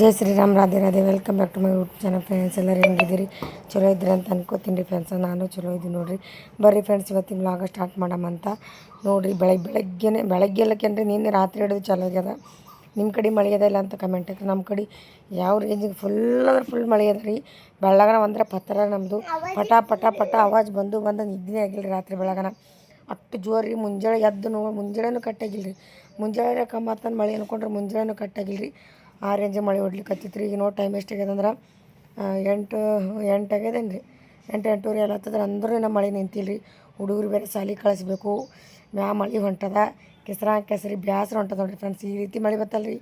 Jai Shri Ram, Radhe Radhe welcome back to my YouTube channel friends ಎಲ್ಲರೂ ಹೆಂಗಿದ್ದೀರಿ? ಚಲೋ ಇದ್ರಿ ಅಂತ ಅನ್ಕೋತೀನಿ ಫ್ರೆಂಡ್ಸ್ ನಾನು ಚಲೋ ಇದ್ದೀನಿ ನೋಡಿರಿ. ಬರ್ರಿ ಫ್ರೆಂಡ್ಸ್ ಇವತ್ತಿನ ವ್ಲಾಗ ಸ್ಟಾರ್ಟ್ ಮಾಡಮ್ಮಂತ ನೋಡ್ರಿ ಬೆಳಗ್ಗೆ ಬೆಳಗ್ಗೆನೆ, ಬೆಳಗ್ಗೆ ಎಲ್ಲಕ್ಕೇನ್ರಿ ನಿನ್ನೆ ರಾತ್ರಿ ಹಿಡಿದು ಚಲೋ ಆಗ್ಯದ. ನಿಮ್ಮ ಕಡೆ ಮಳೆ ಅದ ಇಲ್ಲ ಅಂತ ಕಮೆಂಟ್ ಹಾಕಿ ನಮ್ಮ ಕಡೆ ಯಾವ ರೇಂಜಿಗೆ ಫುಲ್ ಅಂದ್ರೆ ಫುಲ್ ಮಳೆ ಅದ ರೀ. ಬೆಳಗನ ಬಂದ್ರೆ ಪತ್ರ ನಮ್ಮದು ಪಟ ಪಟ ಪಟ ಆವಾಜ್ ಬಂದು ಬಂದು ನಿದ್ದೆ ಆಗಿಲ್ಲ ರೀ ರಾತ್ರಿ ಬೆಳಗನ. ಅಷ್ಟು ಜೋರು ರೀ. ಮುಂಜಾನೆ ಎದ್ದು ನೋ ಮುಂಜಾನೆನೂ ಕಟ್ಟಾಗಿಲ್ಲ ರೀ ಮುಂಜಾನೆ ಕಂಬತ್ತನ ಮಳೆ ಅನ್ಕೊಂಡ್ರೆ ಮುಂಜಾನೆನೂ ಕಟ್ಟಾಗಿಲ್ಲ ರೀ ಆ ರೇಂಜ್ ಮಳೆ ಹೊಡ್ಲಿಕ್ಕೆ ರೀ ಈಗ ನೋಡಿ ಟೈಮ್ ಎಷ್ಟು ಆಗ್ಯದ ಅಂದ್ರೆ ಎಂಟು ಎಂಟು ಆಗ್ಯದೇನು ರೀ ಎಂಟು, ಎಂಟೂವರೆ ಎಲ್ಲ ಹತ್ತದ್ರೆ ಅಂದ್ರೂ ನಮ್ಮ ಮಳೆ ನಿಂತಿಲ್ಲ ರೀ ಹುಡುಗರು ಬೇರೆ ಸಾಲಿ ಕಳಿಸ್ಬೇಕು. ಮ್ಯಾ ಮಳೆ ಹೊಂಟದ. ಕೆಸರ ಕೆಸರಿ ಬ್ಯಾಸ್ರ ಹೊಂಟದ ನೋಡಿರಿ ಫ್ರೆಂಡ್ಸ್ ಈ ರೀತಿ ಮಳೆ ಬತ್ತಲ್ಲ ರೀ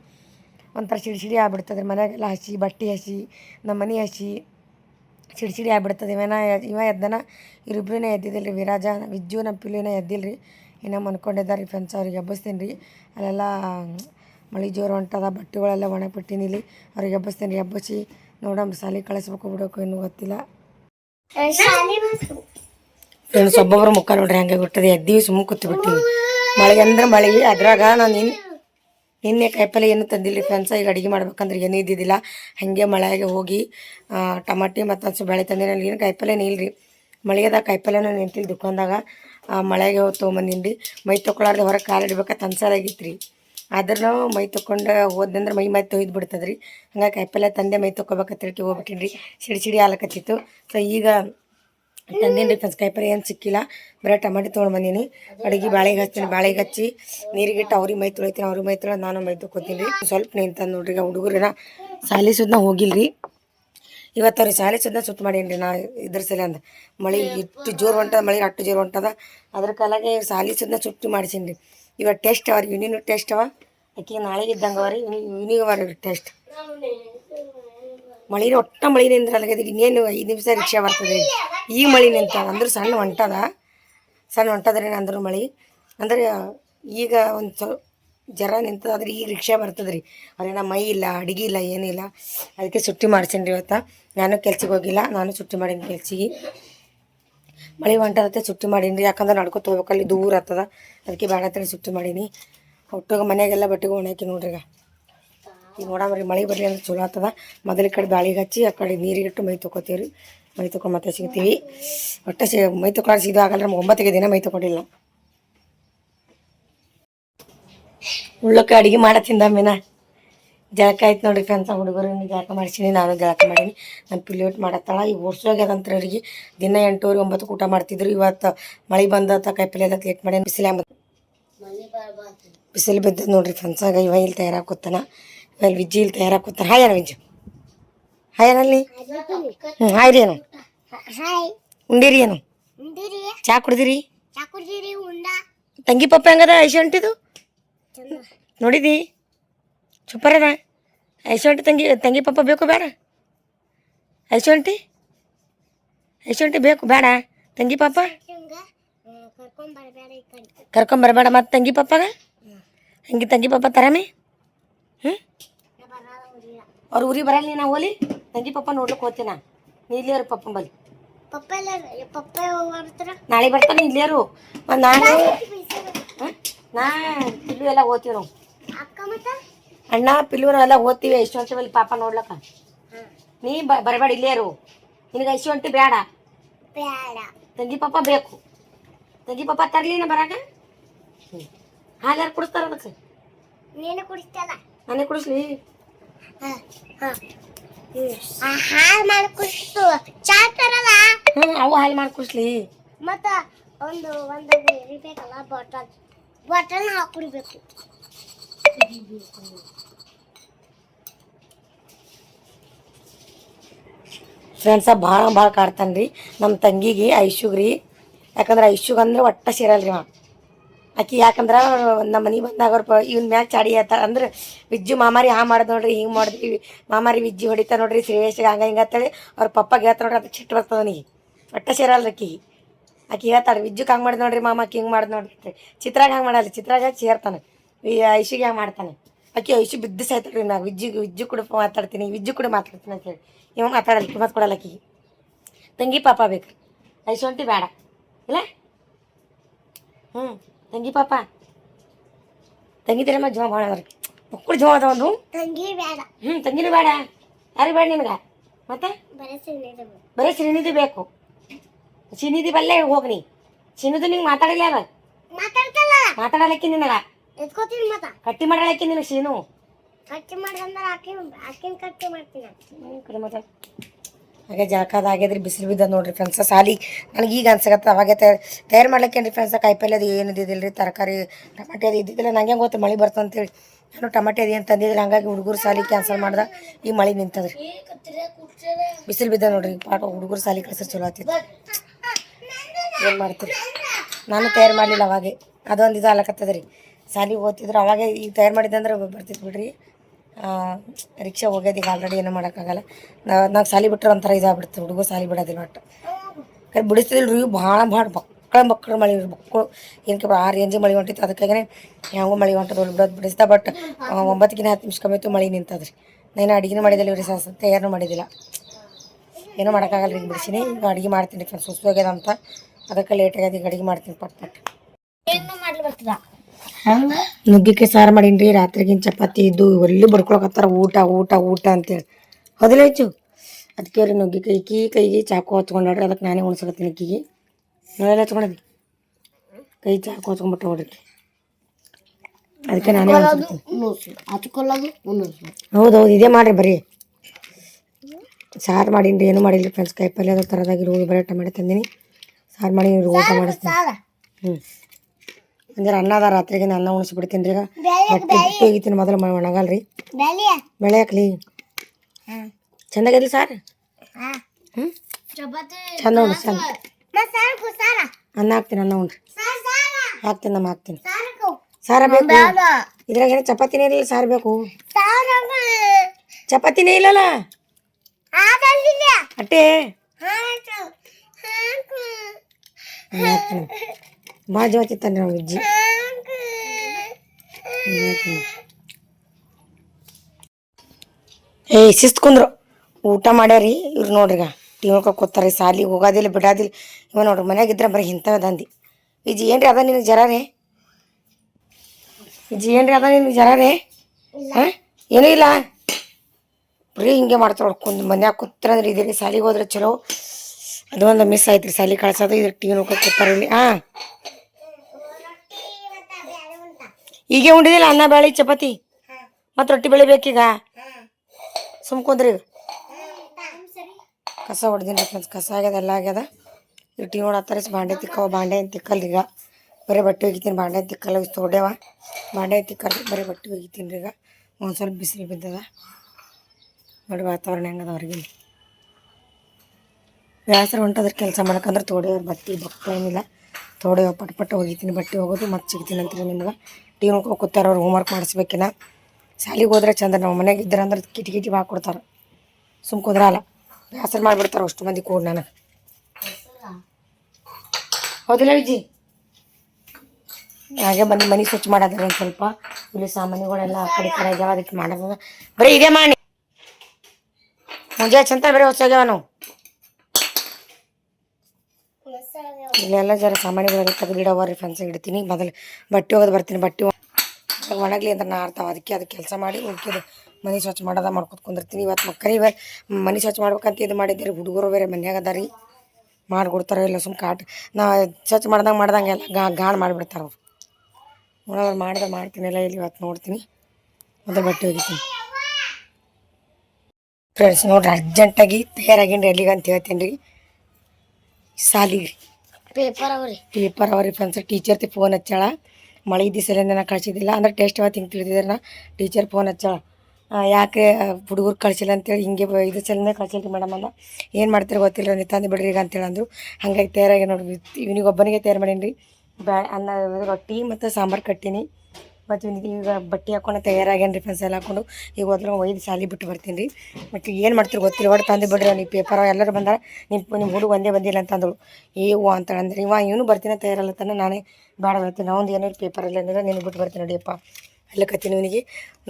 ಒಂಥರ ಸಿಡಿಸಿಡಿ ಸಿಡಿ ಆಗ್ಬಿಡ್ತದೆ ರೀ ಮನೆಯಾಗೆಲ್ಲ ಹಸಿ, ಬಟ್ಟೆ ಹಸಿ ನಮ್ಮ ಮನೆ ಹಸಿ. ಸಿಡಿ ಸಿಡಿ ಆಗ್ಬಿಡ್ತದೆ. ಇವನ ಇವ ಎದ್ದನ ಇವರಿಬ್ಬರೇ ಎದ್ದಿದ್ದಿಲ್ಲ ರೀ ವಿರಾಜ, ವಿಜ್ಜು ನಮ್ಮ ಪಿಲ್ಲಿನ ಎದ್ದಿಲ್ಲ ರೀ ಇನ್ನೂ ಮನ್ಕೊಂಡಿದ್ದಾರೆ ರೀ ಫ್ರೆಂಡ್ಸ್ ಅವ್ರಿಗೆ ಎಬ್ಬಿಸ್ತೀನಿ ರೀ ಅಲ್ಲೆಲ್ಲ ಮಳೆ ಜೋರು ಹೊಂಟದ ಬಟ್ಟೆಗಳೆಲ್ಲ ಒಣಗಿಬಿಟ್ಟಿನಿ ಇಲ್ಲಿ ಅವ್ರಿಗೆ ಎಬ್ಬಸ್ತೇನೆ ಎಬ್ಬಸಿ ನೋಡಮ್ಮ ಸಾಲಿಗೆ ಕಳಿಸ್ಬೇಕು ಬಿಡೋಕು ಏನು ಗೊತ್ತಿಲ್ಲ. ಏನು ಸೊಬ್ಬೊಬ್ಬರು ಮುಖ ನೋಡ್ರಿ ಹಂಗೆ ಬಿಟ್ಟದೆ ಎದ್ದೀವಿ ಸುಮ್ಮ ಕೂತು ಬಿಟ್ಟಿವಿ ಮಳೆ ಅಂದ್ರೆ ಮಳೆ ಅದ್ರಾಗ ನಾನು ನಿನ್ ನಿನ್ನೆ ಕಾಯಿಪಲ್ಲೆ ಏನು ತಂದಿಲ್ಲ ಫ್ರೆಂಡ್ಸ್. ಈಗ ಅಡುಗೆ ಮಾಡ್ಬೇಕಂದ್ರೆ ಏನೂ ಇದ್ದಿದ್ದಿಲ್ಲ. ಹಾಗೆ ಮಳೆಗೆ ಹೋಗಿ ಟಮಾಟಿ ಮತ್ತು ಬೆಳೆ ತಂದೆ ನಾನು ಏನು ಕಾಯಿಪಲ್ಲೆ ಇಲ್ಲ ರೀ ಮಳೆಗದಾಗ ಕಾಯಿಪಲ್ಲೆನೂ ನಿಂತಿಲ್ಲ ದುಕಾನ್ದಾಗ ಆ, ಮಳೆಗೆ ಹೋಗಿ ತೊಗೊಂಬಂದಿನಿ ಮೈ ತೊಗೊಳಾರ್ದು ಹೊರಗೆ ಕಾಲು ಇಡ್ಬೇಕಂತ ಅನ್ಸದಾಗಿತ್ತು ರೀ ಆದ್ರೂ ಮೈ ತೊಗೊಂಡು ಹೋದಂದ್ರೆ ಮೈ ಮೈ ತೊಯ್ದು ಬಿಡ್ತದ್ರಿ. ಹಂಗಾಗಿ ಕಾಯಿಪಲ್ಲೆ ತಂದೆ ಮೈ ತೊಗೋಬೇಕಂತ ತಿಳ್ಕೊ ಹೋಗ್ಬಿಟ್ಟಿನಿ ರೀ ಸಿಡಿ ಸಿಡಿ ಆಲಕತ್ತಿತ್ತು ಸೊ ಈಗ ತಂದೀನಿ ರೀ ಫ್ರೆಂಡ್ಸ್ ಕಾಯಿಪಲ್ಲೆ ಏನು ಸಿಕ್ಕಿಲ್ಲ. ಬರೀ ಟಮಾಟಿ ತೊಗೊಂಡು ಬಂದೀನಿ. ಅಡುಗೆ ಬಾಳೆಗೆ ಹಚ್ತೀನಿ, ಬಾಳೆಗೆ ಹಚ್ಚಿ ನೀರಿಗಿಟ್ಟು ಅವ್ರಿಗೆ ಮೈ ತೊಳಿತೀನಿ, ಅವ್ರಿಗೆ ಮೈ ತೊಳೆದು ನಾನು ಮೈ ತೊಗೋತೀನಿ ರೀ ಸ್ವಲ್ಪ ನಿಂತಂದು ನೋಡ್ರಿ, ಈಗ ಹುಡುಗರಿನ ಸಾಲಿ ಹೋಗಿಲ್ಲ ರೀ ಇವತ್ತು ಅವ್ರಿಗೆ ಶಾಲೆ ಸುದ್ದ ಸುತ್ತ ಮಾಡೀನಿ ರೀ ನಾ ಇದ್ರ ಸಲ ಅಂದ ಮಳೆ ಇಟ್ಟು ಜೋರು ಹೊಂಟದ, ಮಳೆ ಅಟ್ಟು ಜೋರು ಹೊಂಟದ. ಅದ್ರ ಕಾಲಾಗೆ ಸಾಲಿ ಸುದ್ದ ಸುಟ್ಟಿ ಮಾಡಿಸೀನಿ ರೀ ಇವತ್ತು ಟೆಸ್ಟ್ ಅವ್ರಿ ಯೂನಿನು ಟೆಸ್ಟ್ ಅವ. ಆಕಿಗೆ ನಾಳೆಗೆ ಇದ್ದಂಗೆ ಅವ್ರಿ ಯೂನಿಗೆ ರೀ ಟೆಸ್ಟ್ ಮಳೆ ಒಟ್ಟ ಮಳೆ ನಿಂದ್ರಲ್ಗದ ಇನ್ನೇನು ಐದು ನಿಮಿಷ ರಿಕ್ಷಾ ಬರ್ತದೆ ಈ ಮಳೆ ನಿಂತದ ಅಂದ್ರೆ ಸಣ್ಣ ಹೊಂಟದ. ಸಣ್ಣ ಹೊಂಟದ ಅಂದ್ರೆ ಮಳೆ. ಅಂದ್ರೆ ಈಗ ಒಂದು ಸ್ವಲ್ಪ ಜರ ನಿಂತದಾದ್ರೆ ಈಗ ರಿಕ್ಷಾ ಬರ್ತದೆ ರೀ ಅವ್ರೇನ ಮೈ ಇಲ್ಲ, ಅಡುಗೆ ಇಲ್ಲ, ಏನಿಲ್ಲ. ಅದಕ್ಕೆ ಸುಟ್ಟಿ ಮಾಡ್ಸೀನಿ ರೀ ಇವತ್ತು. ನಾನು ಕೆಲ್ಸಕ್ಕೆ ಹೋಗಿಲ್ಲ, ನಾನು ಸುಟ್ಟಿ ಮಾಡೀನಿ ಕೆಲ್ಸಿಗೆ. ಮಳೆ ಹೊಂಟದತ್ತೆ ಸುಟ್ಟಿ ಮಾಡೀನಿ ಯಾಕಂದ್ರೆ ನಡ್ಕೊತ ಹೋಗ್ಬೇಕಲ್ಲಿ ದೂರ ಆಗ್ತದ. ಅದಕ್ಕೆ ಬೇಡ ಅಂತೇಳಿ ಸುಟ್ಟಿ ಮಾಡೀನಿ. ಒಟ್ಟಾಗ ಮನೆಗೆಲ್ಲ ಬಟ್ಟೆಗೆ ಒಣಾಕಿ ನೋಡ್ರಿ ಈಗ. ಈಗ ನೋಡಮ್ರಿ ಮಳೆ ಬರಲಿ ಅಂದ್ರೆ ಚಲೋ ಆಗ್ತದ. ಮೊದಲ ಕಡೆ ಬ್ಯಾಳಿಗೆ ಹಚ್ಚಿ, ಆ ಕಡೆ ನೀರಿಗಿಟ್ಟು ಮೈ ತೊಗೋತೀವಿ ರೀ ಮೈ ತೊಗೊಂಡು ಮತ್ತೆ ಸಿಗ್ತೀವಿ. ಒಟ್ಟು ಸಿ, ಮೈ ತೊಗೊಳಕ್ಕೆ ಸಿಗೋ ಆಗಲ್ಲ ನಮ್ಗೆ ಒಂಬತ್ತಿಗೆ ದಿನ ಮೈ ತೊಗೊಂಡಿಲ್ಲ ಉಳ್ಳಕ್ಕೆ ಅಡುಗೆ ಮಾಡತ್ತಿಂದ ಮೀನ ಜಳಕ ಆಯ್ತು ನೋಡಿ ಫ್ರೆಂಡ್ಸ್ ಹುಡುಗರು ಜಳಕ ಮಾಡಿಸೀನಿ ನಾನು ಜಳಕ ಮಾಡೀನಿ. ನಾನು ಪಿಲಿಯೋಟ್ ಮಾಡತ್ತಾಳ. ಈಗ ಓಡ್ಸೋಗ್ಯದಂತ್ರ ಅವ್ರಿಗೆ. ದಿನ ಎಂಟೂವರೆ ಒಂಬತ್ತು ಊಟ ಮಾಡ್ತಿದ್ರು. ಇವತ್ತು ಮಳೆ ಬಂದ ಕಾಯಿಪಲ್ಲೆ ಎಲ್ಲ ಲೇಟ್ ಮಾಡಿ ಬಿಸಿಲ ಬಿಸಿಲು ಬಿದ್ದದ ನೋಡ್ರಿ ಫ್ರೆಂಡ್ಸಾಗ ಇವ ಇಲ್ಲಿ ತಯಾರಾಗಿ ಕೂತಾನ. ಇಲ್ಲಿ ವಿಜ್ಜಿ ಇಲ್ಲಿ ತಯಾರಾಕೋತಾನ ಹಾಯ್ ಅನ ವಿಜ್ಜು. ಹಾಯ್ ಹ್ಞೂ ಹಾಯ್ ರೀ ಏನು ಉಂಡಿರಿ ಏನು? ಚಾ ಕುಡ್ದಿರಿ? ತಂಗಿ ಪಪ್ಪ ಹೆಂಗದ ಐಶಂಟಿದು ನೋಡಿದಿ? ಸೂಪರ್ ಐಶೋಂಟಿ ತಂಗಿ ತಂಗಿ ಪಪ್ಪ ಬೇಕು ಬೇಡ. ಐಶೋಂಟಿ ಐಶೋಂಟಿ ಬೇಕು ಬೇಡ. ತಂಗಿ ಪಾಪ? ಕರ್ಕೊಂಬರಬೇಡ ಮತ್ತು ತಂಗಿ ಪಪ್ಪಗ ಹಂಗೆ ತಂಗಿ ಪಪ್ಪ ತರಾಮಿ? ಹ್ಞೂ ಅವ್ರ ಊರಿಗೆ ಬರಲ್ಲ ನೀನು ಹೋಲಿ? ತಂಗಿ ಪಪ್ಪ ನೋಡ್ಲಿಕ್ಕೆ ಹೋಗ್ತೀನ ನೀ. ಇಲ್ಲೇ ಇರು ಪಪ್ಪನ ಬಲ್ಲಿ? ನಾಳೆ ಬರ್ತಾನೆ ಇಲ್ಲೇರು ಹ್ಮ್? ನಾ ಇಲ್ಲೂ ಎಲ್ಲ ಓದ್ತೀವಿ ನಾವು. ಅಣ್ಣ ಪಿಲ್ಲು ಎಲ್ಲ ಓದ್ತೀವಿ ಎಷ್ಟು ಹೊಂಟಿ ಬಲ್ಲಿ ಪಾಪ ನೋಡ್ಲಕ್ಕ. ನೀ ಬರಬೇಡ ಇಲ್ಲೇರು ನಿನಗೆ ಐಸು ಹೊಂಟಿ ಬೇಡ ಬೇಡ ತಂಗಿ ಪಾಪ ಬೇಕು. ತಂಗಿ ಪಪ್ಪ ತರಲಿ ನಾ ಬರಾಕ? ಹ್ಞೂ ಹಾಲು ಯಾರು ಕುಡಿಸ್ತಾರ ಅದಕ್ಕೆ? ನೀನು ಕುಡಿಸ್ತಲ್ಲ ನಾನೇ ಕುಡಿಸ್ಲಿ. ಹಾಲು ಮಾಡಿ ಕುಡಿಸ್ತು ಚಾ ತರಲ್ಲ? ಹ್ಞೂ ಅವು ಹಾಲು ಮಾಡಿ ಕುಡಿಸ್ಲಿ. ಮತ್ತ ಒಂದು ಒಂದು ಇರ್ಬೇಕಲ್ಲ ಬಾಟಲ್. ಬಾಟಲ್ ಹಾಕಿ ಕುಡಿಬೇಕು. ಫ್ರೆಂಡ್ಸ ಭಾಳ ಭಾಳ ಕಾಡ್ತಾನೆ ರೀ. ನಮ್ಮ ತಂಗಿಗೆ ಐಶುಗ್ ರೀ. ಯಾಕಂದ್ರೆ ಐಶುಗ್ ಅಂದ್ರೆ ಒಟ್ಟ ಸೇರಲ್ಲ ರೀ ಆಕಿ ಯಾಕಂದ್ರೆ ನಮ್ಮ ಮನೆಗೆ ಬಂದಾಗ ಅವ್ರ ಇವನ್ ಮ್ಯಾಗ ಚಾಡಿ ಹೇಳ್ತಾರೆ ಅಂದ್ರೆ ವಿಜ್ಜು ಮಾಮಾರಿ ಹಾ ಮಾಡ್ದು ನೋಡ್ರಿ, ಹಿಂಗೆ ಮಾಡಿದ್ವಿ. ಮಾಮಾರಿ ವಿಜ್ಜಿ ಹೊಡಿತಾ ನೋಡ್ರಿ ಶ್ರೇಯಸ್ಗೆ ಹಂಗೆ ಹಿಂಗೆ ಅಂತೇಳಿ ಅವ್ರ ಪಪ್ಪಗೆ ಹೇಳ್ತಾ ನೋಡ್ರಿ ಅದು ಚಿಟ್ಟು ಬರ್ತದೆ ಅವನಿಗೆ. ಒಟ್ಟ ಸೇರಲ್ಲ ಆಕಿ. ಆಕಿ ಹೇಳ್ತಾಳೆ ವಿಜ್ಜುಗೆ ಹಂಗೆ ಮಾಡಿದ್ ನೋಡ್ರಿ ಮಾಮ ಹಿಂಗೆ ಮಾಡ್ದು ನೋಡ್ರಿ ಚಿತ್ರಾಗ ಹಂಗೆ ಮಾಡಲ್ಲ ಚಿತ್ರಾಗ ಸೇರ್ತಾನೆ? ಈ ಐಶಿಗೆ ಮಾಡ್ತಾನೆ. ಆಕೆ ಐಶಿ ಬಿದ್ದು ಸಾಯ್ತಾಳ್ರಿ ನಾ ವಿಜ್ಜಿಗೆ ವಿಜ್ಜು ಕೂಡ ಮಾತಾಡ್ತೀನಿ. ವಿಜ್ಜು ಕೂಡ ಮಾತಾಡ್ತೀನಿ ಅಂತೇಳಿ ಇವ ಮಾತಾಡಲ್ಲ ಕಿಮ್ಮತ್ ಕೊಡಲ್ಲ ಆಕಿಗೆ ತಂಗಿ ಪಾಪ ಬೇಕು. ಐಶಂಟಿ ಬೇಡ. ಇಲ್ಲ? ಹ್ಞೂ ತಂಗಿ ಪಾಪ. ತಂಗಿ ತಿರಮ್ಮ ಜೋ ಭಾಳ ಅದ್ರಿ ಮಕ್ಕಳು ಜೋ ಅದ ಒಂದು ತಂಗಿ ಬೇಡ. ಹ್ಞೂ ತಂಗಿನೂ ಬೇಡ. ಯಾರು ಬೇಡ ನಿನಗೆ? ಮತ್ತೆ? ಬರೀ ಶ್ರೀನಿಧಿ ಬೇಕು. ಶ್ರೀನಿಧಿ ಬಲ್ಲೇ ಹೋಗ್ನಿ ಶ್ರೀನಿಧಿ ನಿಂಗೆ ಮಾತಾಡಿಲ್ಲ ಮಾತಾಡ್ತಲ್ಲ. ಮಾತಾಡಲಕ್ಕಿ ನಿನಗ. ಎತ್ಕೋತೀನಿ ಮತ್ತ. ಕಟ್ಟಿ ಮಾಡಿ ನಿನಗೆ ಶೀನು? ಕಟ್ಟಿ ಮಾಡ್ದಂದ್ರೆ ಆಕಿ ಆಕಿನ ಕಟ್ಟಿ ಮಾಡ್ತೀನಿ ನಾನು. ಹಾಗೆ ಜಾಕದ ಆಗ್ಯದ್ರಿ ಬಿಸಿಲು ಬಿದ್ದ ನೋಡ್ರಿ ಫ್ರೆಂಡ್ಸ ಸಾಲಿ ನನಗೆ ಈಗ ಅನ್ಸಕತ್ತ ಅವಾಗೆ ತಯಾರು ಮಾಡ್ಲಿಕ್ಕೆ ರೀ ಫ್ರೆಂಡ್ಸ ಕಾಯಿಪಲ್ಲೆ ಅದು ಏನು ಇದ್ದಿದ್ದಿಲ್ಲ ರೀ ತರಕಾರಿ ಟಮಾಟೆ ಅದು ಇದ್ದಿದ್ದಿಲ್ಲ ನಂಗೆ ಗೊತ್ತು ಮಳೆ ಬರ್ತಂತೇಳಿ. ನಾನು ಟಮಾಟೆ ಅದು ಏನು ತಂದಿದ್ದಿಲ್ಲ ಹಂಗಾಗಿ ಹುಡುಗರು ಸಾಲಿ ಕ್ಯಾನ್ಸಲ್ ಮಾಡ್ದೆ. ಈ ಮಳೆ ನಿಂತದ್ರಿ. ಬಿಸಿಲು ಬಿದ್ದ ನೋಡ್ರಿ ಪಾಠ ಹುಡುಗರು ಸಾಲಿ ಕಳ್ಸ ಚಲೋ ಆಗ್ತಿತ್ತು ಏನು ಮಾಡ್ತೀರಿ? ನಾನು ತಯಾರು ಮಾಡಲಿಲ್ಲ ಅವಾಗೆ. ಅದೊಂದು ಇದು ಅಲ್ಲಕತ್ತದ ರೀ ಸಾಲಿಗೆ ಓದ್ತಿದ್ರು, ಅವಾಗೆ ಈಗ ತಯಾರು ಮಾಡಿದ್ದಂದ್ರೆ ಬರ್ತಿತ್ತು ಬಿಡ್ರಿ. ರಿಕ್ಷಾ ಹೋಗ್ಯದ ಈಗ ಆಲ್ರೆಡಿ ಏನೂ ಮಾಡೋಕ್ಕಾಗಲ್ಲ. ನಾವು ಸಾಲಿ ಬಿಟ್ರೆ ಒಂಥರ ಇದಾಗ್ಬಿಡ್ತು ಹುಡುಗರು ಸಾಲಿ ಬಿಡೋದಿಲ್ಲ ಒಟ್ಟು. ಕರೆ ಬಿಡಿಸ್ತಿದ್ರು ರೀ, ಭಾಳ ಭಾಳ ಮಕ್ಕಳ ಮಕ್ಕಳು ಮಳೆ ಮಕ್ಕಳು ಏನಕ್ಕೆ ಆ ರೇಂಜ್ ಮಳೆ ಹೊಂಟಿತ್ತು ಅದಕ್ಕಾಗೇ ಹೆಂಗೋ ಮಳೆ ಹೊಂಟದ ಬಿಡೋದು ಬಿಡಿಸ್ದ ಬಟ್ ಒಂಬತ್ತಕ್ಕಿಂತ ಹತ್ತು ನಿಮಿಷ ಕಮ್ಮಿತ್ತು ಮಳೆ ನಿಂತದ್ರಿ. ನಾನು ಅಡುಗೆನೂ ಮಾಡಿದಿಲ್ಲ ರೀ ಸಾಸ ತಯಾರು ಮಾಡಿದಿಲ್ಲ. ಏನೂ ಮಾಡೋಕ್ಕಾಗಲ್ಲ ರೀ ಬಿಡಿಸಿನಿ. ಈಗ ಅಡುಗೆ ಮಾಡ್ತೀನಿ ಫ್ರೆಂಡ್ಸ್ ಸುಸ್ತು ಆಗ್ಯದ ಅಂತ. ಅದಕ್ಕೆ ಲೇಟಾಗಿ ಈಗ ಅಡುಗೆ ಮಾಡ್ತೀನಿ, ಪಟ್ ಪಟ್. ಏನು ಮಾಡ್ಲಿ ಬರ್ತದ ನುಗ್ಗಿಕಾಯಿ ಸಾರು ಮಾಡೀನಿ ರೀ ರಾತ್ರಿಗಿನ ಚಪಾತಿ ಇದ್ದು ಎಲ್ಲಿ ಬಡ್ಕೊಳಕತ್ತಾರ ಊಟ ಊಟ ಊಟ ಅಂತೇಳಿ. ಹೌದಿಲ್ಲ ಅದಕ್ಕೆ ರೀ ನುಗ್ಗಿಕಾಯಿ ಕೀ ಕೈಗೆ ಚಾಕು ಹಚ್ಕೊಂಡಾಡ್ರಿ ಅದಕ್ಕೆ ನಾನೇ ಉಣ್ಸಕತ್ತೀನಿ ಅಕ್ಕಿಗೆ ನಾಳೆಲ್ಲ ಹಚ್ಕೊಂಡಿ ಕೈ ಚಾಕು ಹಚ್ಕೊಂಡ್ಬಿಟ್ಟು ನೋಡ್ರಿ ಅದಕ್ಕೆ ನಾನೇ ಹೌದು ಹೌದು ಇದೇ ಮಾಡ್ರಿ ಬರೀ. ಸಾರು ಮಾಡೀನಿ ಏನು ಮಾಡಿಲ್ಲ ಫ್ರೆಂಡ್ಸ್ ಕಾಯಿ ಪಲ್ಯ ಅದು ತರದಾಗಿರೋ ಬರೀ ಟೊಮೆಟೊ ತಂದೀನಿ. ಸಾರು ಮಾಡಿ ಊಟ ಮಾಡಿಸ್ತೀನಿ. ಹ್ಞೂ ಅಂದ್ರೆ ಅನ್ನ ಅದ ರಾತ್ರಿಗೆ ಅನ್ನ ಉಣಿಸ್ಬಿಡ್ತೀನಿ ರೀ ಈಗ. ಬಟ್ಟೆ ಹೋಗಿತೀನಿ ಮೊದಲು ಮಳೆ ಒಣಗಲ್ಲ ರೀ ಬೇಲಿಯ ಬೆಳೆ ಹಾಕ್ಲಿ ಚಂದಾಗೈತಿ ಸಾರು? ಹ್ಞೂ ಚಂದ ಉಣ್ಣು ಚಂದ ಅನ್ನ ಹಾಕ್ತೀನಿ ಅನ್ನ ಉಣ್ರಿ ಹಾಕ್ತೀನಿ ನಮ್ಮ ಹಾಕ್ತೀನಿ. ಸಾರ ಬೇಕು. ಇದ್ರಾಗ ಏನೋ ಚಪಾತಿನೇ ಇರಲಿಲ್ಲ ಸಾರು ಬೇಕು. ಚಪಾತಿನೇ ಇಲ್ಲಲ್ಲ? ಅಟ್ಟೆ. ಹಾಕ್ತೀನಿ. ಭಾಳ ಜೋತಿ ನಮ್ಮ ಅಜ್ಜಿ. ಏಯ್, ಶಿಸ್ತು ಕುಂದ್ರು. ಊಟ ಮಾಡ್ಯಾರಿ? ಇವ್ರು ನೋಡ್ರಿ ಈಗ. ಟಿ ನೋಡ್ಕೊ ಕೂತಾರ, ಸಾಲಿಗೆ ಹೋಗೋದಿಲ್ಲ, ಬಿಡೋದಿಲ್ಲ. ಇವ ನೋಡ್ರಿ, ಮನ್ಯಾಗ ಇದ್ರೆ ಬರೀ ಇಂಥವ ದಂದಿ ಇಜ್ಜಿ ಏನ್ರಿ ಅದ ನಿನಗೆ ಜರ ರೀ? ಇಜ್ಜಿ ಏನ್ರಿ ಅದ ನಿನಗೆ ಜರ ರೀ? ಹಾಂ? ಏನೂ ಇಲ್ಲ. ಬರೀ ಹಿಂಗೆ ಮಾಡ್ತಾರೆ ನೋಡ್ಕೊಂಡು ಮನ್ಯಾಗ ಕೂತ್ರಂದ್ರೆ ಇದೇ ಸಾಲಿಗೆ ಹೋದ್ರೆ ಚಲೋ. ಅದು ಒಂದು ಮಿಸ್ ಆಯ್ತು ರೀ ಸಾಲಿ ಕಳ್ಸೋದು, ಇದ್ರ ಟಿ ನೋಡ್ಕೊಂಡು ಕೂತಾರ ಇಲ್ಲಿ. ಹಾಂ. ಈಗ ಉಂಡಿದಿಲ್ಲ ಅನ್ನ ಬೇಳೆ ಚಪಾತಿ? ಮತ್ತು ರೊಟ್ಟಿ ಬೆಳಿ ಬೇಕೀಗ ಸುಮ್ಕೊಂದ್ರಿ ಈಗ. ಕಸ ಹೊಡ್ದೀನಿ ಫ್ರೆಂಡ್ಸ್ ಕಸ ಆಗ್ಯದ ಎಲ್ಲ ಆಗ್ಯದ. ಈಗ ಟಿ ನೋಡತ್ತಾರ ಬಾಂಡೆ ತಿಕ್ಕವ ಬಾಂಡೆ ಏನು ತಿಕ್ಕಲ್ರಿ ಈಗ? ಬರೀ ಬಟ್ಟೆ ಒಗಿತೀನಿ ಬಾಂಡೆ ತಿಕ್ಕಲ್ಲ ಇಷ್ಟು ಹೊಡ್ಯವ ಬಾಂಡೆ ತಿಕ್ಕಲ್ಲ ಬರೀ ಬಟ್ಟೆ ಒಗಿತೀನಿ ರೀ ಈಗ. ಒಂದು ಸ್ವಲ್ಪ ಬಿಸಿಲು ಬಿದ್ದದ. ನೋಡಿ ವಾತಾವರಣ ಹೆಂಗದ ಅವ್ರಿಗೆ ಬೇಸರ ಹೊಂಟದ್ರ ಕೆಲಸ ಮಾಡಕಂದ್ರೆ ತೋಡೆಯವ್ರು ಬಟ್ಟೆ ಬಕ್ಕ ಏನಿಲ್ಲ. ತೋಡೆ ಪಟ್ ಪಟ್ಟ ಒಗಿತೀನಿ ಬಟ್ಟೆ ಹೋಗೋದು ಮತ್ತೆ ಸಿಗ್ತೀನಿ ಅಂತೀರಿ ನಿಮ್ಗೆ. ಟಿ ನೋಡ್ಕೊ ಕೂತಾರ ಅವ್ರು ಹೋಮ್ವರ್ಕ್ ಮಾಡಿಸ್ಬೇಕಿನ ಶಾಲೆಗೆ ಹೋದ್ರೆ ಚಂದ ನಾವು ಮನೆಗೆ ಇದ್ರೆ ಅಂದ್ರೆ ಕಿಟಿ ಕಿಟಿ ಕೊಡ್ತಾರೆ. ಸುಮ್ ಕುಂದ್ರಲ್ಲ ಬೇಸರ ಮಾಡಿಬಿಡ್ತಾರೆ ಅಷ್ಟು ಮಂದಿ ಕೂಡ ನಾನು. ಹೌದಿಲ್ಲ ವಿಜಿ? ಹಾಗೆ ಬಂದು ಮನೆ ಸ್ವಚ್ಛ ಮಾಡೋದ್ರ ಒಂದು ಸ್ವಲ್ಪ. ಇಲ್ಲಿ ಸಾಮಾನುಗಳೆಲ್ಲ ಕಡೆ ಕಡೆ ಅದಕ್ಕೆ ಮಾಡೋದ ಬರೀ ಇದೇ ಮಾಡಿ ಮುಂಜಾನೆ ಚಂತ ಬರೀ ಹೊಸಾಗ್ಯಾವ ನಾವು. ಇಲ್ಲೆಲ್ಲ ಜರ ಸಾಮಾನುಗಳೆಲ್ಲ ತೆಗೆದಿಡವ ರೀ ಫ್ರೆಂಡ್ಸ್ ಇಡ್ತೀನಿ. ಮೊದಲು ಬಟ್ಟೆ ಹೋಗೋದು ಬರ್ತೀನಿ. ಬಟ್ಟೆ ಒಣಗಲಿ ಅಂತ ನಾ ಆರ್ತಾವ ಅದಕ್ಕೆ ಅದು ಕೆಲಸ ಮಾಡಿ ಉಳ್ಕಿದು ಮನೆ ಸ್ವಚ್ಛ ಮಾಡೋದ ಮಾಡ್ಕೊತ ಕುಂದಿರ್ತೀನಿ. ಇವತ್ತು ಮಕ್ಕಳಿ ಬೇ ಮನೆ ಸ್ವಚ್ಛ ಮಾಡ್ಬೇಕಂತ ಇದು ಮಾಡಿದ್ದೀರಿ. ಹುಡುಗರು ಬೇರೆ ಮನ್ಯಾಗ ಅದ ರೀ. ಮಾಡಿಕೊಡ್ತಾರೋ ಇಲ್ಲ ಸುಮ್ ಕಾಟ್ ನಾ ಸ್ವಚ್ಛ ಮಾಡ್ದಂಗೆ ಮಾಡ್ದಂಗೆ ಎಲ್ಲ ಗಾ ಗಾಣ ಮಾಡಿಬಿಡ್ತಾರೆ ಅವ್ರು. ನೋಡೋದು ಮಾಡಿದ ಮಾಡ್ತೀನಿ ಎಲ್ಲ ಇಲ್ಲಿ ಇವತ್ತು ನೋಡ್ತೀನಿ. ಮೊದಲು ಬಟ್ಟೆ ಒಗಿತೀನಿ. ಫ್ರೆಂಡ್ಸ್ ನೋಡ್ರಿ ಅರ್ಜೆಂಟಾಗಿ ತಯಾರಾಗೇನ್ರಿ ಎಲ್ಲಿಗೆ ಅಂತ ಹೇಳ್ತೀನಿ ರೀ ಸಾಲಿಗೆ. ಪೇಪರ್ ಅವ್ರಿ. ಪೇಪರ್ ಟೀಚರ್ ಫ್ರೆಂಡ್ಸ್ ಟೀಚರ್ತಿ ಫೋನ್ ಹಚ್ಚಾಳ. ಮಳೆ ದಿಸಲಿಂದ ನಾ ಕಳ್ಸಿದ್ದಿಲ್ಲ. ಅಂದ್ರೆ ಟೆಸ್ಟ್ ಅವತ್ತು ಹಿಂಗೆ ತಿಳಿದಿದ್ರೆ ನಾ. ಟೀಚರ್ ಫೋನ್ ಹಚ್ಚಾಳ. ಯಾಕೆ ಹುಡುಗರು ಕಳ್ಸಿಲ್ಲ ಅಂತೇಳಿ ಹಿಂಗೆ ಇದು ಸಲಿಂದ ಕಳ್ಸಿಲ್ಲ ರೀ ಮೇಡಮ್ ಅಂದ. ಏನು ಮಾಡ್ತೀರಿ ಗೊತ್ತಿಲ್ಲ. ನೀವು ತಂದು ಬಿಡ್ರಿ ಈಗ ಅಂತೇಳಿ ಅಂದರು. ಹಂಗಾಗಿ ತಯಾರಾಗಿ ನೋಡ್ರಿ. ಇವನಿಗೆ ಒಬ್ಬನಿಗೆ ತಯಾರು ಮಾಡೀನಿ ರೀ ಬ್ಯಾ ಅನ್ನ ರೊಟ್ಟಿ ಮತ್ತು ಸಾಂಬಾರು ಕಟ್ಟೀನಿ. ಮತ್ತು ಈಗ ಬಟ್ಟೆ ಹಾಕೊಂಡು ತಯಾರಾಗ್ಯಾನ ರೀ ಫ್ರೆಂಡ್ಸ್ ಎಲ್ಲ ಹಾಕೊಂಡು, ಈಗ ಹೋದ್ರೆ ಒಯ್ದು ಸಾಲಿ ಬಿಟ್ಟು ಬರ್ತೀನಿ. ರೀ ಮತ್ತು ಏನು ಮಾಡ್ತೀರಿ ಗೊತ್ತಿಲ್ಲ ಒಟ್ಟು ತಂದು ಬಿಡ್ರಿ ನೀವು ಪೇಪರ್ ಎಲ್ಲರೂ ಬಂದಾರ ನಿಮ್ಮ ನಿಮ್ಮ ಹುಡುಗ ಒಂದೇ ಬಂದಿಲ್ಲ ಅಂತ ಅಂದಳು ಏ ಹೂ ಅಂತೇಳಿ ಅಂದ್ರೆ, ಇವ ಇವನು ಬರ್ತೀನಿ ತಯಾರಲ್ಲ ತಾನೆ, ನಾನೇ ಬೇಡ ಬರ್ತೀನಿ ನಾವೊಂದು ಏನೋ ಪೇಪರ್ ಎಲ್ಲ ಅಂದ್ರೆ ನೀನು ಬಿಟ್ಟು ಬರ್ತೀನಿ ನೋಡಿಯಪ್ಪ. ಅಲ್ಲಕತ್ತೀನಿ ಇವನಿಗೆ.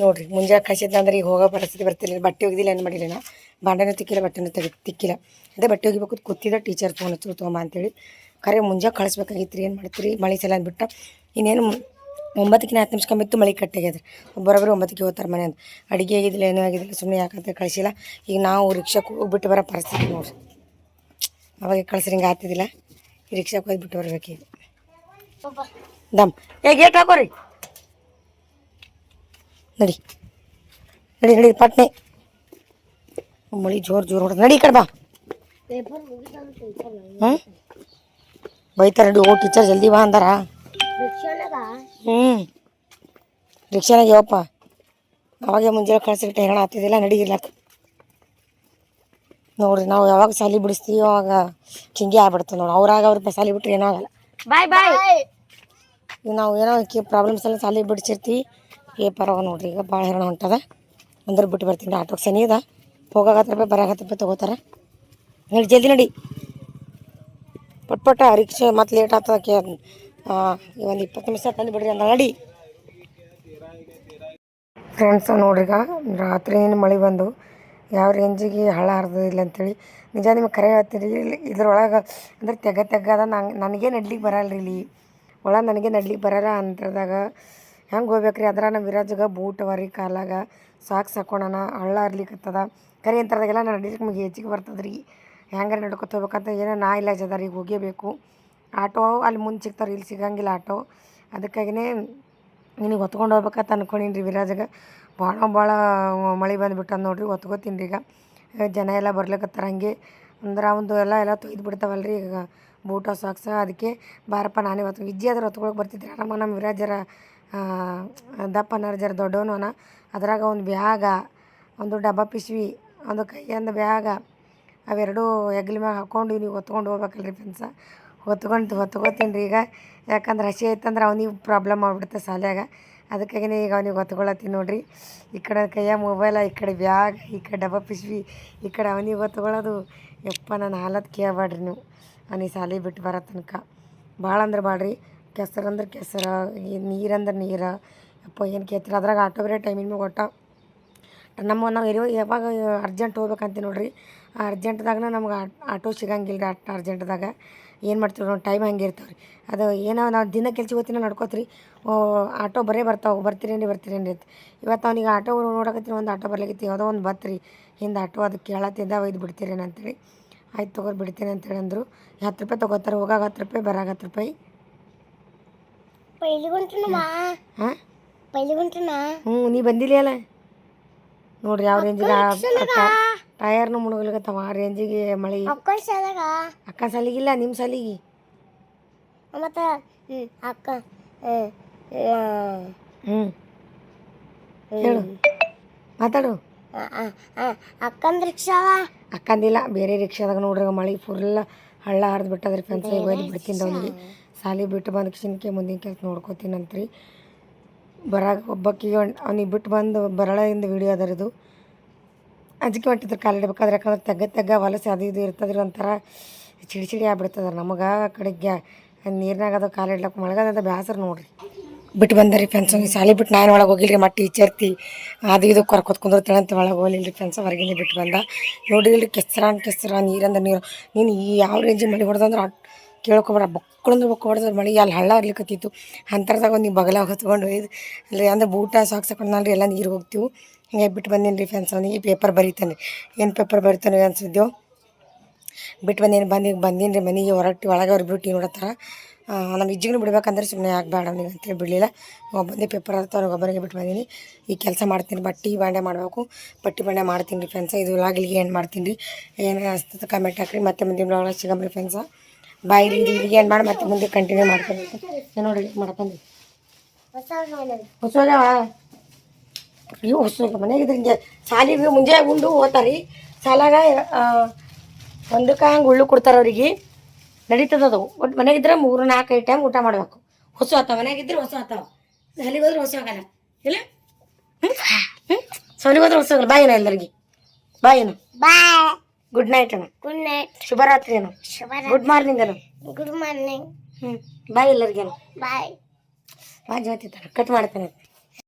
ನೋಡಿರಿ, ಮುಂಜಾನೆ ಕಾಯಿಸಿದ್ದ ಅಂದ್ರೆ ಈಗ ಹೋಗೋ ಪರಿಸ್ಥಿತಿ ಬರ್ತಿಲ್ಲ ಬಟ್ಟೆ ಒಗ್ದಿಲ್ಲ, ಏನು ಮಾಡಿಲ್ಲ ನಾ ಬಾಂಡೆನೂ ತಿಕ್ಕಿಲ್ಲ, ಬಟ್ಟೆನೂ ತೆಗಿ ತಿಕ್ಕಿಲ್ಲ. ಅದೇ ಬಟ್ಟೆ ಒಗಿಬೇಕು ಕೂತಿದ್ದ ಟೀಚರ್ ಫೋನ್ ಹಚ್ಚು ತೊಗೊಂಬ ಅಂತೇಳಿ. ಖರೆ ಮುಂಜಾನೆ ಕಳಿಸ್ಬೇಕಾಗಿತ್ತು ರೀ ಏನು ಮಾಡ್ತೀರಿ? ಮಳೆ ಸಲ ಅಂದ್ಬಿಟ್ಟು, ಇನ್ನೇನು ಒಂಬತ್ತಕ್ಕಿಂತ ಹತ್ತು ನಿಮಿಷ ಕಮ್ಮಿತ್ತು ಮಳೆ ಕಟ್ಟಾಗ್ಯದ್ರಿ ಬರೋಬ್ಬರಿ ಒಂಬತ್ತಕ್ಕೆ ಹೋಗ್ತಾರೆ ಮನೆ ಅಂತ. ಅಡುಗೆ ಆಗಿದ್ದಿಲ್ಲ, ಏನೂ ಆಗಿದ್ದಿಲ್ಲ ಸುಮ್ಮನೆ ಯಾಕಂತ ಕಳಿಸಿಲ್ಲ. ಈಗ ನಾವು ರಿಕ್ಷಾಕ್ಕೆ ಹೋಗ್ಬಿಟ್ಟು ಬರೋ ಪರಿಸ್ಥಿತಿ ನೋಡ್ರಿ. ಅವಾಗ ಕಳ್ಸ್ರಿ ಹಿಂಗೆ ಆಗ್ತಿದ್ದಿಲ್ಲ. ಈ ರಿಕ್ಷಾಕ್ಕೆ ಹೋಗಿ ಬಿಟ್ಟು ಬರ್ಬೇಕೀಗ ದಮ್. ಏ, ಗೇಟ್ ಹಾಕೋರಿ. ನಡಿ. ನಡಿ ನಡಿ, ಪಟ್ನೆ. ಮಳಿ ಜೋರು ಜೋರು ಹೊಡೆದು ನಡಿ ಈ ಕಡೆ ಬಾ. ಪೇಪರ್ ಮುಗಿತಾನು ಟೀಚರ್ ಹ್ಞೂ ಬೈತಾರೆ ನಡಿ, ಓ, ಟೀಚರ್ ಜಲ್ದಿ ಬಾ ಅಂದಾರ. ಹ್ಞೂ ರಿಕ್ಷಾನಾಗ ಯಾವಪ್ಪ ಅವಾಗೆ ಮುಂಜಾನೆ ಕಳ್ಸಿಬಿಟ್ಟೆ ಹೆರಣ ಆಗ್ತಿದ್ದಿಲ್ಲ ನಡಿ ಇರ್ಲಾಕ ನೋಡ್ರಿ ನಾವು ಯಾವಾಗ ಸಾಲಿ ಬಿಡಿಸ್ತೀವಿ ಅವಾಗ ಹಿಂಗೆ ಆಗ್ಬಿಡ್ತದೆ ನೋಡಿ. ಅವ್ರಾಗ ಅವ್ರ ಸಾಲಿ ಬಿಟ್ರೆ ಏನೂ ಆಗಲ್ಲ ಬಾಯ್ ಬಾಯ್. ಈಗ ನಾವು ಏನೋ ಪ್ರಾಬ್ಲಮ್ಸ್ ಎಲ್ಲ ಸಾಲಿ ಬಿಡಿಸಿರ್ತೀವಿ. ಏ ಪರವ ನೋಡ್ರಿ ಈಗ ಭಾಳ ಹೆರಣ ಹೊಂಟದ. ಅಂದ್ರೆ ಬಿಟ್ಟು ಬರ್ತೀನಿ ಆಟೋಗೆ ಸನಿ ಅದ. ಹೋಗಾಗತ್ತ ರೂಪಾಯಿ ಬರಾಗತ್ತ ರೂಪಾಯಿ ತೊಗೋತಾರೆ. ನಡಿ ಜಲ್ದಿ ನಡಿ. ಪಟ್ ಪಟ್ಟ ರಿಕ್ಷೆ ಮತ್ತೆ ಲೇಟ್ ಆಗ್ತದಕ್ಕೆ ಒಂದು ಇಪ್ಪತ್ತು ನಿಮಿಷ ತಂದು ಬಿಡ್ರಿ ಅಂತ ನಡಿ ಫ್ರೆಂಡ್ಸ್ ನೋಡ್ರಿಗ ಈಗ ರಾತ್ರಿ ಮಳೆ ಬಂದು, ಯಾವ ರೇಂಜಿಗೆ ಹಳ್ಳ ಹರಿದಿಲ್ಲ ಅಂತೇಳಿ ನಿಜ ನಿಮ್ಗೆ ಕರೆ ಹೇಳ್ತೀರಿ ಇಲ್ಲಿ ಇದ್ರೊಳಗೆ ಅಂದ್ರೆ ತೆಗ ತೆಗ್ಗದ ನಂಗೆ, ನನಗೆ ನಡ್ಲಿಕ್ಕೆ ಬರಲ್ಲ ರೀ ಇಲ್ಲಿ. ಒಳಗೆ ನನಗೆ ನಡ್ಲಿಕ್ಕೆ ಬರಲ್ಲ ಅಂತದಾಗ ಹೆಂಗೆ ಹೋಗ್ಬೇಕ್ರಿ? ಅದ್ರ ನಮ್ಮ ವಿರಾಜಗ ಬೂಟ್ ವರಿ ಕಾಲಾಗ ಸಾಕ್ಸ್ ಹಾಕೋಣ ಹಳ್ಳ ಹರ್ಲಿಕ್ಕತ್ತದ ಕರೆ ಅಂತರ್ದಾಗೆಲ್ಲ ನಾನು ನಡೀಲಿಕ್ಕೆ ನಮಗೆ ಹೆಚ್ಚಿಗೆ ಬರ್ತದ್ರಿ. ಹೆಂಗಾರೆ ನಡ್ಕೊತ ಹೋಗ್ಬೇಕಂತ ಏನೋ ನಾ ಇಲ್ಲ ಜದಾರಿಗೆ ಹೋಗೇಬೇಕು ಆಟೋ, ಅಲ್ಲಿ ಮುಂದೆ ಸಿಗ್ತಾರೆ ಇಲ್ಲಿ ಸಿಗಂಗಿಲ್ಲ ಆಟೋ. ಅದಕ್ಕಾಗಿಯೇ ನಿನಗೆ ಹೊತ್ಕೊಂಡು ಹೋಗ್ಬೇಕಂತ ಅಂದ್ಕೊಂಡೀನಿ ರೀ ವಿರಾಜಾಗ. ಭಾಳ ಭಾಳ ಮಳೆ ಬಂದುಬಿಟ್ಟದ ನೋಡಿರಿ ಹೊತ್ಕೋತೀನಿ ರೀ ಈಗ ಜನ ಎಲ್ಲ ಬರ್ಲಿಕತ್ತಾರ ಹಂಗೆ. ಅಂದ್ರೆ ಅವಂದು ಎಲ್ಲ ಎಲ್ಲ ತೊಯ್ದು ಬಿಡ್ತಾವಲ್ಲ ರೀ ಈಗ. ಬೂಟ, ಸಾಕ್ಸ ಅದಕ್ಕೆ ಬಾರಪ್ಪ, ನಾನೇ ಹೊತ್ತು ವಿಜಿ ಆದ್ರೆ ಹೊತ್ಕೊಳಕ್ಕೆ ಬರ್ತಿದ್ದೆ ಆರಾಮ ನಮ್ಮ ವಿರಾಜರ ದಪ್ಪ ಅನ್ನಾರ ಜರ ದೊಡ್ಡವನು ಅನ ಅದ್ರಾಗ ಒಂದು ಬ್ಯಾಗ, ಒಂದು ಡಬ್ಬ ಪಿಶ್ವಿ ಒಂದು ಕೈಯಂದು ಬ್ಯಾಗ, ಅವೆರಡೂ ಹೆಗ್ಲ ಮ್ಯಾಗ ಹಾಕ್ಕೊಂಡು ನೀವು ಹೊತ್ಕೊಂಡು ಹೋಗ್ಬೇಕಲ್ರಿ ಫ್ರೆಂಡ್ಸ ಹೊತ್ಕೊಂಡು ಹೊತ್ಕೋತೀನಿ ರೀ ಈಗ. ಯಾಕಂದ್ರೆ ಹಸಿ ಐತಂದ್ರೆ ಅವ್ನಿಗೆ ಪ್ರಾಬ್ಲಮ್ ಆಗ್ಬಿಡುತ್ತೆ ಶಾಲ್ಯಾಗ. ಅದಕ್ಕಾಗಿನೇ ಈಗ ಅವ್ನಿಗೆ ಹೊತ್ಕೊಳತ್ತೀನಿ ನೋಡ್ರಿ. ಈ ಕಡೆ ಕೈಯ ಮೊಬೈಲ ಈ ಕಡೆ ಬ್ಯಾಗ್ ಈ ಕಡೆ ಡಬ್ಬ ಪಿಶ್ವಿ ಈ ಕಡೆ ಅವನಿಗೆ ಹೊತ್ಕೊಳ್ಳೋದು ಯಪ್ಪ, ನನ್ನ ಹಾಲತ್ ಕೇಳಬೇಡ್ರಿ ನೀವು. ಅವ್ನಿಗೆ ಶಾಲೆ ಬಿಟ್ಟು ಬರೋ ತನಕ. ಭಾಳ ಅಂದ್ರೆ ಭಾಳ್ರಿ ಕೆಸರು ಅಂದ್ರೆ ಕೆಸರ, ಈ ನೀರು ಯಪ್ಪ, ಏನು ಕೇಳ್ತೀರ? ಅದ್ರಾಗ ಆಟೋ ಬೇರೆ ಟೈಮಿನ ಮೇಲೆ ಒಟ್ಟ. ನಮ್ಮ ನಾವು ಇರೋ ಯಾವಾಗ ಅರ್ಜೆಂಟ್ ಹೋಗ್ಬೇಕಂತೀವಿ ನೋಡ್ರಿ. ಆ ಅರ್ಜೆಂಟ್ದಾಗನ ನಮ್ಗೆ ಆಟೋ ಸಿಗಂಗಿಲ್ಲ ಅರ್ಜೆಂಟ್ದಾಗ ಏನು ಮಾಡ್ತೀವಿ ನೋಡಿ ಟೈಮ್ ಹಂಗೆ ಇರ್ತಾವೆ ರೀ ಅದು ಏನೋ ನಾವು ದಿನ ಕೆಲ್ಸಕ್ಕೆ ಹೋಗ್ತೀನಿ ನಡ್ಕೋತ್ರಿ. ಆಟೋ ಬರೇ ಬರ್ತಾವೆ ಬರ್ತೀರಿ ಬರ್ತೀರೇನ್ರಿ ಅಂತ. ಇವತ್ತು ಅವ್ನಿಗೆ ಆಟೋ ನೋಡಕತ್ತೀನಿ ಒಂದು ಆಟೋ ಬರ್ಲಿಕ್ಕೆ ಯಾವುದೋ ಒಂದು ಬತ್ತರಿ ಹಿಂದೆ ಆಟೋ ಅದು ಕೇಳತ್ತಿದ್ದ ಒಯ್ದು ಬಿಡ್ತೀರೇನು ಅಂತೇಳಿ. ಆಯ್ತು ತೊಗೊಂಡು ಬಿಡ್ತೀನಿ ಅಂತೇಳಿ ಅಂದರು. ಹತ್ತು ರೂಪಾಯಿ ತೊಗೋತಾರೆ ಹೋಗಾಗ ಹತ್ತು ರೂಪಾಯಿ ಬರಾಗ ಹತ್ತು ರೂಪಾಯಿ. ಹಾಂ? ಹ್ಞೂ ನೀ ಬಂದಿಲ್ಲ ಅಲ್ಲ ನೋಡ್ರಿ ಯಾವ ರೇಂಜಿಗೆ ಟಯರ್ನು ಮುಳುಗಲಿಕತ್ತವ ಆ ರೇಂಜಿಗೆ ಮಳೆ. ಅಕ್ಕ ಸಲಿಗಿಲ್ಲ ಅಕ್ಕ ಸಾಲಿಗಿಲ್ಲ ನಿಮ್ಮ ಸಾಲಿಗೆ. ಮತ್ತು ಅಕ್ಕ ಹ್ಞೂ ಹೇಳು. ಮಾತಾಡು. ಅಕ್ಕಂದ ರಿಕ್ಷಾ ಅಕ್ಕಂದಿಲ್ಲ ಬೇರೆ ರಿಕ್ಷಾದಾಗ ನೋಡ್ರಿ ಮಳೆ ಫುಲ್ ಹಳ್ಳ ಹರಿದು ಬಿಟ್ಟದ್ರಿ ಫ್ರೆಂಡ್ಸ್ ಈಗ ಬಿಡ್ತೀನಿ ಅವನಿಗೆ. ಸಾಲಿ ಬಿಟ್ಟು ಬಂದ ಕ್ಷಣಕ್ಕೆ ಮುಂದಿನ ಕೆಲಸ ನೋಡ್ಕೋತೀನಂತ್ರಿ. ಬರಾಗ ಒಬ್ಬಕ್ಕಿಗೆ ಅವ್ನಿಗೆ ಬಿಟ್ಟು ಬಂದು ಬರಳಿಂದ ವಿಡಿಯೋ ಅದ ಇದು ಅಂಜಿಕೆ ಹೊಂಟಿದ್ರು ಕಾಲು ಇಡ್ಬೇಕಾದ್ರೆ ಯಾಕಂದ್ರೆ ತೆಗ್ಗ ತೆಗ್ಗ ವಲಸೆ ಅದು ಇದು ಇರ್ತದ್ರಿ ಒಂಥರ ಚಿಡಿ ಚಿಡಿ ಆಗ್ಬಿಡ್ತದ ನಮಗೆ ಕಡೆಗೆ ನೀರಿನಾಗ ಅದು ಕಾಲು ಇಡ್ಲಕ್ಕೆ ಮಳೆಗಾಲದ ಬ್ಯಾಸರ ನೋಡ್ರಿ. ಬಿಟ್ಟು ಬಂದರಿ ಫ್ರೆಂಡ್ಸ್ ಸಾಲಿ ಬಿಟ್ಟು ನಾನು ಒಳಗೆ ಹೋಗಿಲ್ರಿ ಮತ್ತೆ ಟೀಚರ್ತಿ ಅದು ಇದು ಕೊರ್ಕೊತ್ ಅಂತ ಒಳಗೆ ಹೋಗಿಲ್ರಿ ಫ್ರೆಂಡ್ಸ್ ಹೊರಗಿಂದ ಬಿಟ್ಟು ಬಂದ. ನೋಡಿಲ್ರಿ ಕೆಸರ ಕೆಸರ ನೀರಂದ್ರೆ ನೀರು. ನೀನು ಈ ಯಾವ ರೇಂಜಿಗೆ ಮಳೆ ಹೊಡೆದಂದ್ರೆ ಕೇಳ್ಕೊಬೇಡ ಬಕ್ಕಳಂದ್ರೆ ಬಕ್ಕ ಹೊಡೆದ್ರೆ ಮಳೆ ಅಲ್ಲಿ ಹಳ್ಳ ಇರ್ಲಿಕ್ಕತ್ತಿತ್ತು ಅಂಥರ್ದಾಗ ಒಂದು ಬಗಲ ಹೊತ್ಕೊಂಡು ಒಯ್ದು ಅಲ್ಲಿ ಅಂದ್ರೆ ಬೂಟ ಸಾಕ್ಸ್ ನಾನು ಎಲ್ಲ ನೀರು ಹೋಗ್ತೀವಿ. ಹಿಂಗೆ ಬಿಟ್ಟು ಬಂದೀನಿ ರೀ ಫ್ರೆಂಡ್ಸ್ ಅವನಿಗೆ ಪೇಪರ್ ಬರೀತಾನೆ. ಏನು ಪೇಪರ್ ಬರೀತಾನೆ ಅನ್ಸಿದ್ದೆವು ಬಿಟ್ಟು ಬಂದೇನು, ಬಂದು ಬಂದೀನಿ ರೀ ಮನೆಗೆ ಹೊರಟಿ ಒಳಗೆ ಅವ್ರು ಬಿಟ್ಟು ನೋಡತ್ತಾರ. ನಮ್ಮ ಇಜ್ಜಿಗೂ ಬಿಡ್ಬೇಕಂದ್ರೆ ಸುಮ್ಮನೆ ಯಾಕೆ ಬೇಡ ಅವನಿಗೆ ಅಂತೇಳಿ ಬಿಡಲಿಲ್ಲ. ಒಬ್ಬಂದೇ ಪೇಪರ್ ಇರ್ತಾವೆ ಒಬ್ಬರಿಗೆ ಬಿಟ್ಟು ಬಂದೀನಿ. ಈ ಕೆಲಸ ಮಾಡ್ತೀನಿ, ಬಟ್ಟಿ ಬಾಂಡೆ ಮಾಡಬೇಕು. ಬಟ್ಟಿ ಬಾಂಡೆ ಮಾಡ್ತೀನಿ ರೀ ಫ್ರೆಂಡ್ಸ ಇದು ಲಾಗಿಲಿಗೆ ಏನು ಮಾಡ್ತೀನಿ ರೀ? ಏನು ಅನಿಸ್ತದೆ ಕಮೆಂಟ್ ಹಾಕ್ರಿ, ಮತ್ತೆ ಮುಂದಿನ ಬ್ಲಾಗ್ ಸಿಗಮ್ರಿ ಫ್ರೆಂಡ್ಸ ಬಾಯ್ ಏನು ಮಾಡಿ, ಮತ್ತೆ ಮುಂದೆ ಕಂಟಿನ್ಯೂ ಮಾಡ್ತೀನಿ ನೋಡಿ ಮಾಡ್ಕೊಂಡು ಹೊಸೋಗ್ಯಾವ ಇವು ಹೊಸೋಗ ಮನೆಗೆ ಹಿಂಗೆ ಸಾಲಿಗೆ ಮುಂಜೆ ಉಂಡು ಹೋತಾರಿ ಸಾಲಾಗ ಒಂದಕ್ಕೆ ಹಂಗೆ ಉಳ್ಳು ಕೊಡ್ತಾರೆ ಅವ್ರಿಗೆ. ಅದು. ಒಟ್ಟು ಮನೆಗಿದ್ರೆ ಮೂರು ನಾಲ್ಕು ಐದು ಟೈಮ್ ಊಟ ಮಾಡಬೇಕು. ಹೊಸ ಆತಾವ. ಮನೆಗಿದ್ರೆ ಹೊಸ ಆತಾವ. ಸಾಲಿಗೆ ಹೋದ್ರೆ ಹೊಸ ಆಗಲ್ಲ. ಇಲ್ಲ? ಹ್ಞೂ ಸಾಲಿಗೆ ಹೋದ್ರೆ ಹೊಸ ಆಗಲ್ಲ. ಎಲ್ಲರಿಗೆ. ಬಾಯಿನ. ಬಾಯ್. ಗುಡ್ ನೈಟ್ ಅಣ್ಣ. ಗುಡ್ ನೈಟ್ ಶುಭರಾತ್ರಿ ಅಣ್ಣ. ಶುಭರಾತ್ರಿ. ಗುಡ್ ಮಾರ್ನಿಂಗ್ ಅಣ್ಣ. ಗುಡ್ ಮಾರ್ನಿಂಗ್ ಹ್ಞೂ ಬಾಯ್ ಎಲ್ಲರಿಗೇನು. ಬಾಯ್ ಬಾಜ್ ಹೇಳ್ತಿರ್ತಾರೆ ಕಟ್ ಮಾಡ್ತೇನೆ.